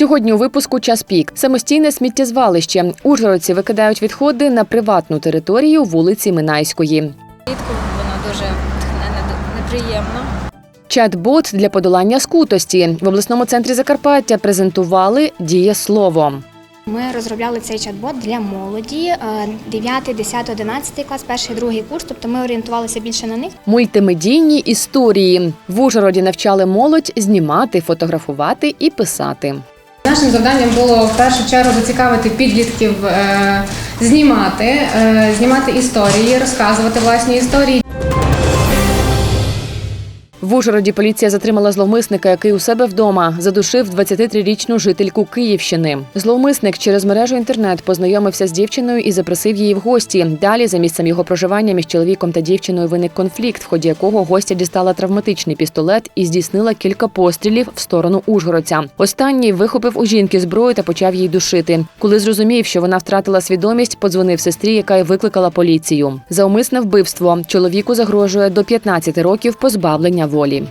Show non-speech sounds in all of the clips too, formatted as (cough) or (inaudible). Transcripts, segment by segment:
Сьогодні у випуску час пік. Самостійне сміттєзвалище. Ужгородці викидають відходи на приватну територію вулиці Минайської. Влітку воно дуже неприємно. Чат-бот для подолання скутості в обласному центрі Закарпаття презентували дієслово. Ми розробляли цей чат-бот для молоді е, 9, 10, 11 клас, перший, другий курс. Тобто ми орієнтувалися більше на них. Мультимедійні історії в Ужгороді навчали молодь знімати, фотографувати і писати. Нашим завданням було в першу чергу зацікавити підлітків е, знімати, е, знімати історії, розказувати власні історії. В Ужгороді поліція затримала зловмисника, який у себе вдома задушив 23-річну жительку Київщини. Зловмисник через мережу інтернет познайомився з дівчиною і запросив її в гості. Далі, за місцем його проживання, між чоловіком та дівчиною виник конфлікт, в ході якого гостя дістала травматичний пістолет і здійснила кілька пострілів в сторону Ужгородця. Останній вихопив у жінки зброю та почав її душити. Коли зрозумів, що вона втратила свідомість, подзвонив сестрі, яка й викликала поліцію. За умисне вбивство чоловіку загрожує до 15 років позбавлення волі.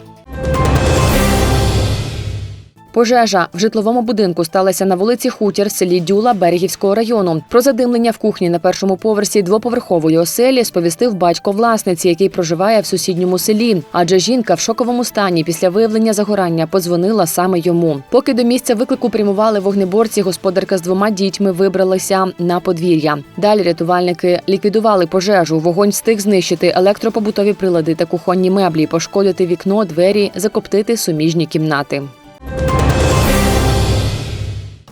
Пожежа в житловому будинку сталася на вулиці Хутір в селі Дюла Берегівського району. Про задимлення в кухні на першому поверсі двоповерхової оселі сповістив батько власниці, який проживає в сусідньому селі. Адже жінка в шоковому стані після виявлення загорання подзвонила саме йому. Поки до місця виклику прямували вогнеборці, господарка з двома дітьми вибралася на подвір'я. Далі рятувальники ліквідували пожежу. Вогонь встиг знищити електропобутові прилади та кухонні меблі, пошкодити вікно, двері, закоптити суміжні кімнати.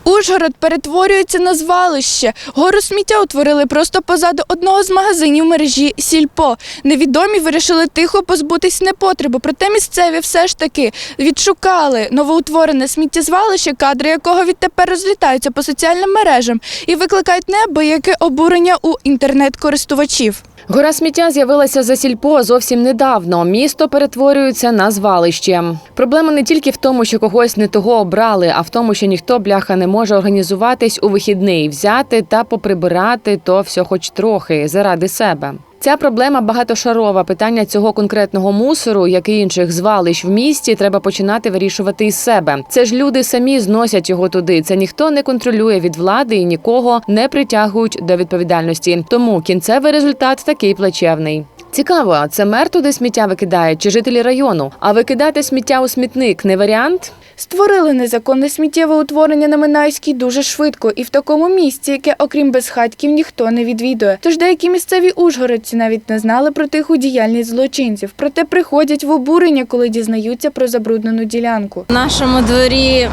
Ужгород перетворюється на звалище. Гору сміття утворили просто позаду одного з магазинів мережі Сільпо. Невідомі вирішили тихо позбутись непотребу, проте місцеві все ж таки відшукали новоутворене сміттєзвалище, кадри якого відтепер розлітаються по соціальним мережам і викликають неабияке обурення у інтернет-користувачів. Гора сміття з'явилася за сільпо зовсім недавно. Місто перетворюється на звалище. Проблема не тільки в тому, що когось не того обрали, а в тому, що ніхто бляха не може організуватись у вихідний, взяти та поприбирати то все хоч трохи заради себе. Ця проблема багатошарова. Питання цього конкретного мусору, як і інших звалищ в місті, треба починати вирішувати із себе. Це ж люди самі зносять його туди. Це ніхто не контролює від влади і нікого не притягують до відповідальності. Тому кінцевий результат такий плачевний. Цікаво, це мер туди сміття викидає чи жителі району? А викидати сміття у смітник не варіант? Створили незаконне сміттєве утворення на Минайській дуже швидко і в такому місці, яке, окрім безхатьків, ніхто не відвідує. Тож деякі місцеві ужгородці навіть не знали про тиху діяльність злочинців, проте приходять в обурення, коли дізнаються про забруднену ділянку. В нашому дворі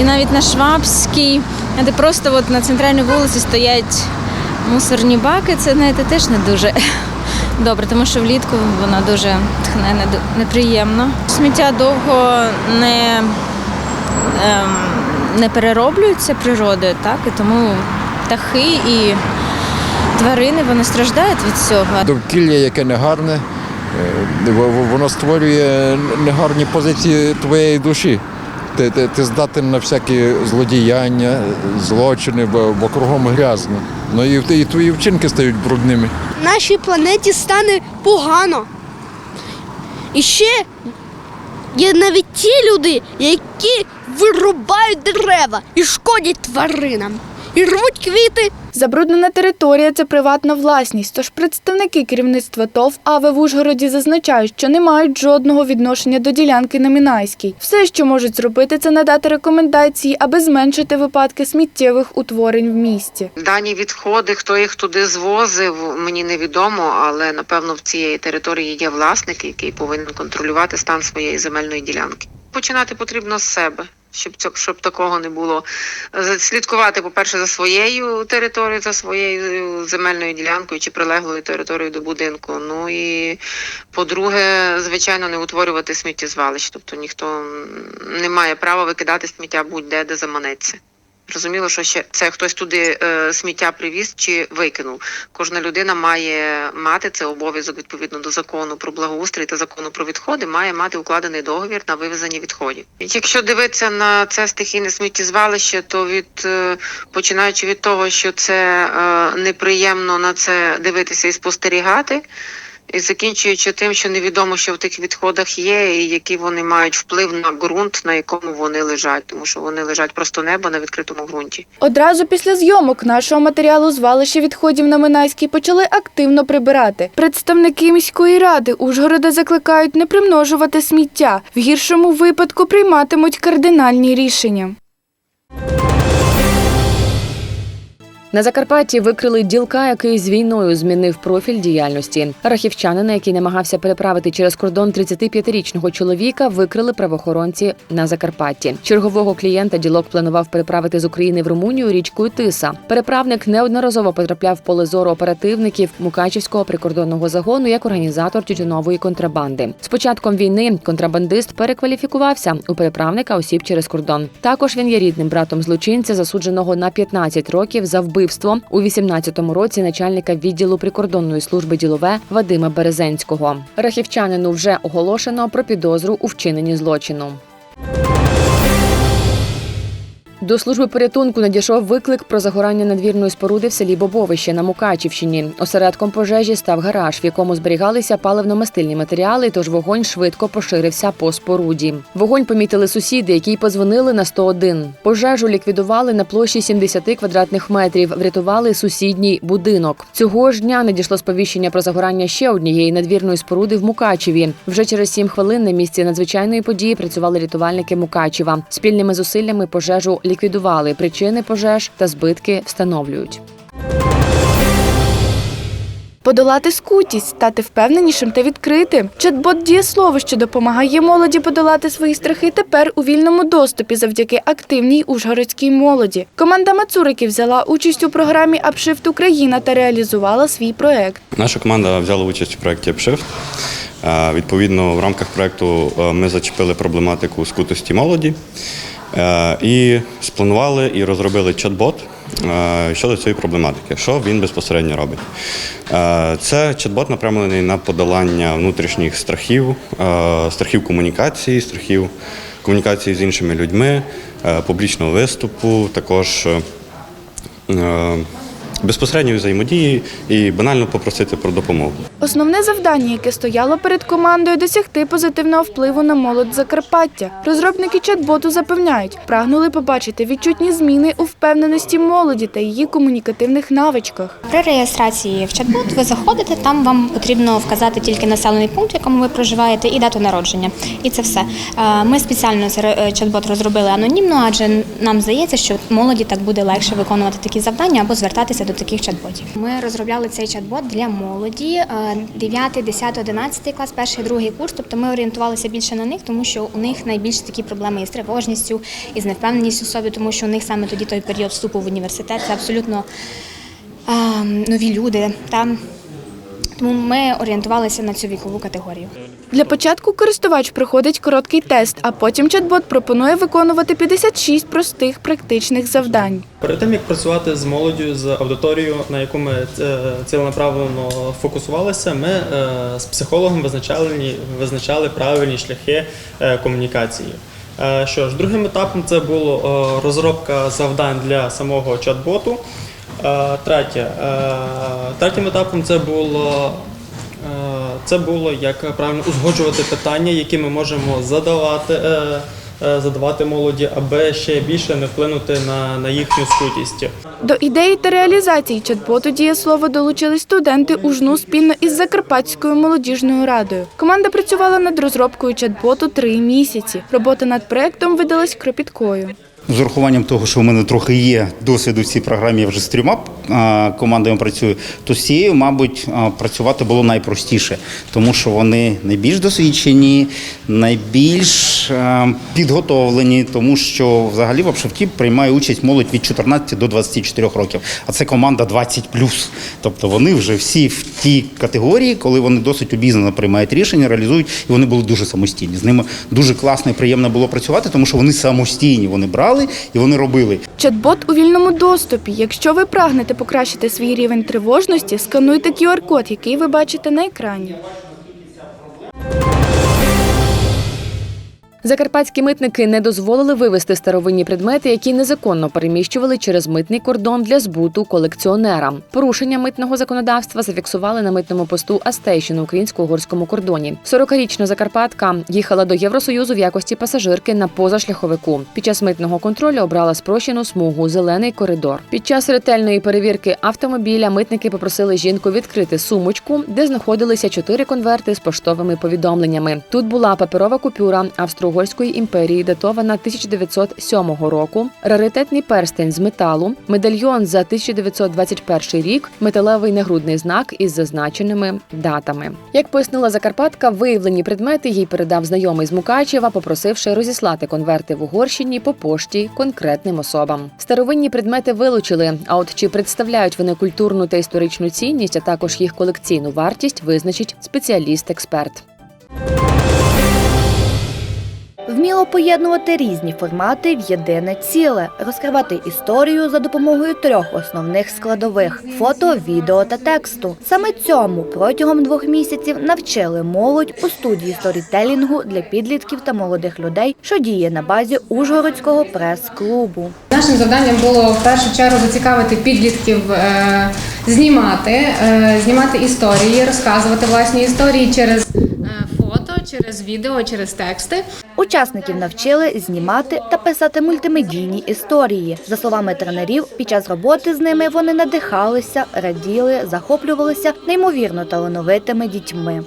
і навіть на Швабській, де просто от на центральній вулиці стоять мусорні баки, це знаєте, теж не дуже (laughs) добре, тому що влітку воно дуже тхне неприємно. Сміття довго не, ем, не перероблюється природою, так, і тому птахи і тварини вони страждають від цього. довкілля, яке негарне, е, во- во- воно створює негарні позиції твоєї душі. Ти, ти, ти здатен на всякі злодіяння, злочини, бо, бо кругом грязно. Ну і, і твої вчинки стають брудними. нашій планеті стане погано. І ще є навіть ті люди, які вирубають дерева і шкодять тваринам, і рвуть квіти. Забруднена територія це приватна власність. Тож представники керівництва ТОВ АВЕ в Ужгороді зазначають, що не мають жодного відношення до ділянки на Мінайській. Все, що можуть зробити, це надати рекомендації, аби зменшити випадки сміттєвих утворень в місті. Дані відходи, хто їх туди звозив, мені невідомо, але напевно в цієї території є власник, який повинен контролювати стан своєї земельної ділянки. Починати потрібно з себе. Щоб щоб такого не було, слідкувати, по-перше, за своєю територією, за своєю земельною ділянкою чи прилеглою територією до будинку. Ну і по-друге, звичайно, не утворювати сміттєзвалищ. Тобто ніхто не має права викидати сміття будь-де, де заманеться. Зрозуміло, що ще це хтось туди е, сміття привіз чи викинув. Кожна людина має мати це обов'язок відповідно до закону про благоустрій та закону про відходи, має мати укладений договір на вивезення відходів. Якщо дивитися на це стихійне сміттєзвалище, то від е, починаючи від того, що це е, неприємно на це дивитися і спостерігати. І закінчуючи тим, що невідомо, що в тих відходах є, і які вони мають вплив на ґрунт, на якому вони лежать, тому що вони лежать просто небо на відкритому ґрунті. Одразу після зйомок нашого матеріалу звалище відходів на Минайській почали активно прибирати. Представники міської ради Ужгорода закликають не примножувати сміття. В гіршому випадку прийматимуть кардинальні рішення. На Закарпатті викрили ділка, який з війною змінив профіль діяльності. Рахівчанина, який намагався переправити через кордон 35-річного чоловіка, викрили правоохоронці на Закарпатті. Чергового клієнта ділок планував переправити з України в Румунію річкою Тиса. Переправник неодноразово потрапляв в поле зору оперативників Мукачівського прикордонного загону як організатор тютюнової контрабанди. З початком війни контрабандист перекваліфікувався у переправника осіб через кордон. Також він є рідним братом злочинця, засудженого на 15 років за вбивство у 18-му році начальника відділу прикордонної служби ділове Вадима Березенського. Рахівчанину вже оголошено про підозру у вчиненні злочину. До служби порятунку надійшов виклик про загорання надвірної споруди в селі Бобовище на Мукачівщині. Осередком пожежі став гараж, в якому зберігалися паливно-мастильні матеріали, тож вогонь швидко поширився по споруді. Вогонь помітили сусіди, які позвонили на 101. Пожежу ліквідували на площі 70 квадратних метрів, врятували сусідній будинок. Цього ж дня надійшло сповіщення про загорання ще однієї надвірної споруди в Мукачеві. Вже через сім хвилин на місці надзвичайної події працювали рятувальники Мукачева. Спільними зусиллями пожежу. Причини пожеж та збитки встановлюють. Подолати скутість, стати впевненішим та відкритим. Чат-бот дієслово, що допомагає молоді подолати свої страхи, тепер у вільному доступі завдяки активній ужгородській молоді. Команда Мацуриків взяла участь у програмі Апшифт Україна та реалізувала свій проект. Наша команда взяла участь у проєкті. Е, Відповідно, в рамках проєкту е, ми зачепили проблематику скутості молоді і спланували і розробили чат-бот е, щодо цієї проблематики. Що він безпосередньо робить? Е, Це чат-бот направлений на подолання внутрішніх страхів, е, страхів комунікації, страхів комунікації з іншими людьми, е, публічного виступу, також е, е, безпосередньої взаємодії і банально попросити про допомогу. Основне завдання, яке стояло перед командою, досягти позитивного впливу на молодь Закарпаття. Розробники чат-боту запевняють, прагнули побачити відчутні зміни у впевненості молоді та її комунікативних навичках. При реєстрації в чат-бот ви заходите, там вам потрібно вказати тільки населений пункт, в якому ви проживаєте, і дату народження. І це все. Е, Ми спеціально е, чат-бот розробили анонімно, адже нам здається, що молоді так буде легше виконувати такі завдання або звертатися до таких чат-ботів. Ми розробляли цей чат-бот для молоді е, 9, 10, 11 клас, перший, другий курс. Тобто ми орієнтувалися більше на них, тому що у них найбільше такі проблеми із тривожністю, із невпевненістю в собі, тому що у них саме тоді той період вступу в університет. Це абсолютно а, нові люди. Та тому ми орієнтувалися на цю вікову категорію. Для початку користувач проходить короткий тест, а потім чат-бот пропонує виконувати 56 простих практичних завдань. Перед тим як працювати з молоддю, з аудиторією, на яку ми е, ціленаправлено фокусувалися, ми е, з психологом визначали, визначали правильні шляхи е, комунікації. Що ж, другим етапом це було е, розробка завдань для самого чат-боту. Е, Третє, е, третім етапом це було Е, Це було як правильно узгоджувати питання, які ми можемо задавати, задавати молоді, аби ще більше не вплинути на, на їхню скутість. До ідеї та реалізації чат-боту дієслово долучились студенти УЖНУ спільно із Закарпатською молодіжною радою. Команда працювала над розробкою чат-боту три місяці. Робота над проектом видалась кропіткою. З урахуванням того, що в мене трохи є досвіду в цій програмі, я вже з трьома командами працюю, то з цією, мабуть, працювати було найпростіше, тому що вони найбільш досвідчені, найбільш підготовлені, тому що взагалі в обшивці приймає участь молодь від 14 до 24 років. А це команда 20+. Тобто вони вже всі в тій категорії, коли вони досить обізнано приймають рішення, реалізують, і вони були дуже самостійні. З ними дуже класно і приємно було працювати, тому що вони самостійні, вони брали і вони робили. Чат-бот у вільному доступі. Якщо ви прагнете покращити свій рівень тривожності, скануйте QR-код, який ви бачите на екрані. Закарпатські митники не дозволили вивезти старовинні предмети, які незаконно переміщували через митний кордон для збуту колекціонерам. Порушення митного законодавства зафіксували на митному посту Астейшн на українсько-угорському кордоні. 40-річна Закарпатка їхала до Євросоюзу в якості пасажирки на позашляховику. Під час митного контролю обрала спрощену смугу зелений коридор. Під час ретельної перевірки автомобіля митники попросили жінку відкрити сумочку, де знаходилися чотири конверти з поштовими повідомленнями. Тут була паперова купюра Австро-Угорської імперії, датована 1907 року, раритетний перстень з металу, медальйон за 1921 рік, металевий нагрудний знак із зазначеними датами. Як пояснила Закарпатка, виявлені предмети їй передав знайомий з Мукачева, попросивши розіслати конверти в Угорщині по пошті конкретним особам. Старовинні предмети вилучили. А от чи представляють вони культурну та історичну цінність, а також їх колекційну вартість, визначить спеціаліст-експерт. Вміло поєднувати різні формати в єдине ціле, розкривати історію за допомогою трьох основних складових фото, відео та тексту. Саме цьому протягом двох місяців навчили молодь у студії сторітелінгу для підлітків та молодих людей, що діє на базі Ужгородського прес-клубу. Нашим завданням було в першу чергу зацікавити підлітків е, знімати, е, знімати історії, розказувати власні історії через через відео, через тексти. Учасників навчили знімати та писати мультимедійні історії. За словами тренерів, під час роботи з ними вони надихалися, раділи, захоплювалися неймовірно талановитими дітьми.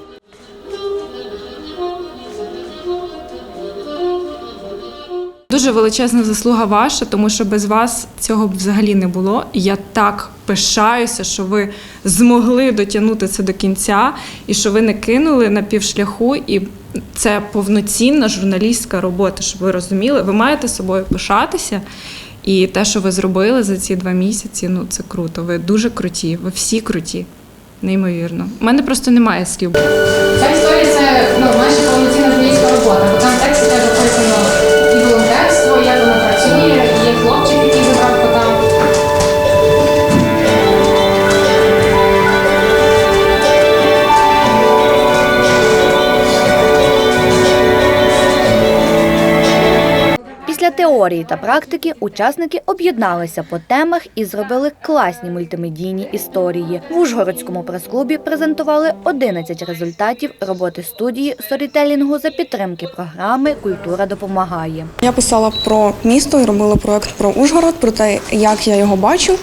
Дуже величезна заслуга ваша, тому що без вас цього б взагалі не було. Я так пишаюся, що ви змогли дотягнути це до кінця, і що ви не кинули на півшляху. І це повноцінна журналістська робота, щоб ви розуміли. Ви маєте собою пишатися. І те, що ви зробили за ці два місяці, ну це круто. Ви дуже круті, ви всі круті. Неймовірно. У мене просто немає слів. Ця історія це ну, наша повноцінна журналістська робота. Бо там в тексті теж описано і теорії та практики учасники об'єдналися по темах і зробили класні мультимедійні історії. В Ужгородському прес-клубі презентували 11 результатів роботи студії сторітелінгу за підтримки програми Культура допомагає. Я писала про місто і робила проект про Ужгород, про те, як я його бачу,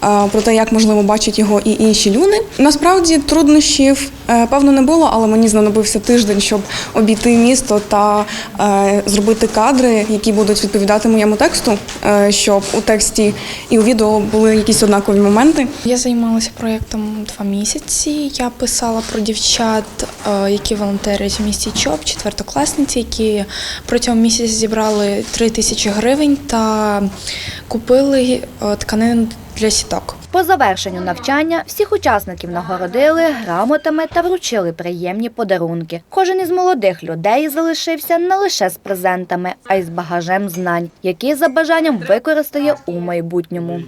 про те, як можливо бачать його і інші люди. Насправді труднощів е, певно не було, але мені знадобився тиждень, щоб обійти місто та е, зробити кадри, які будуть відповідати моєму тексту, е, щоб у тексті і у відео були якісь однакові моменти. Я займалася проєктом два місяці. Я писала про дівчат, е, які волонтерять в місті ЧОП, четвертокласниці, які протягом місяця зібрали 3 тисячі гривень та купили е, тканин для сіток. По завершенню навчання всіх учасників нагородили грамотами та вручили приємні подарунки. Кожен із молодих людей залишився не лише з презентами, а й з багажем знань, які за бажанням використає у майбутньому.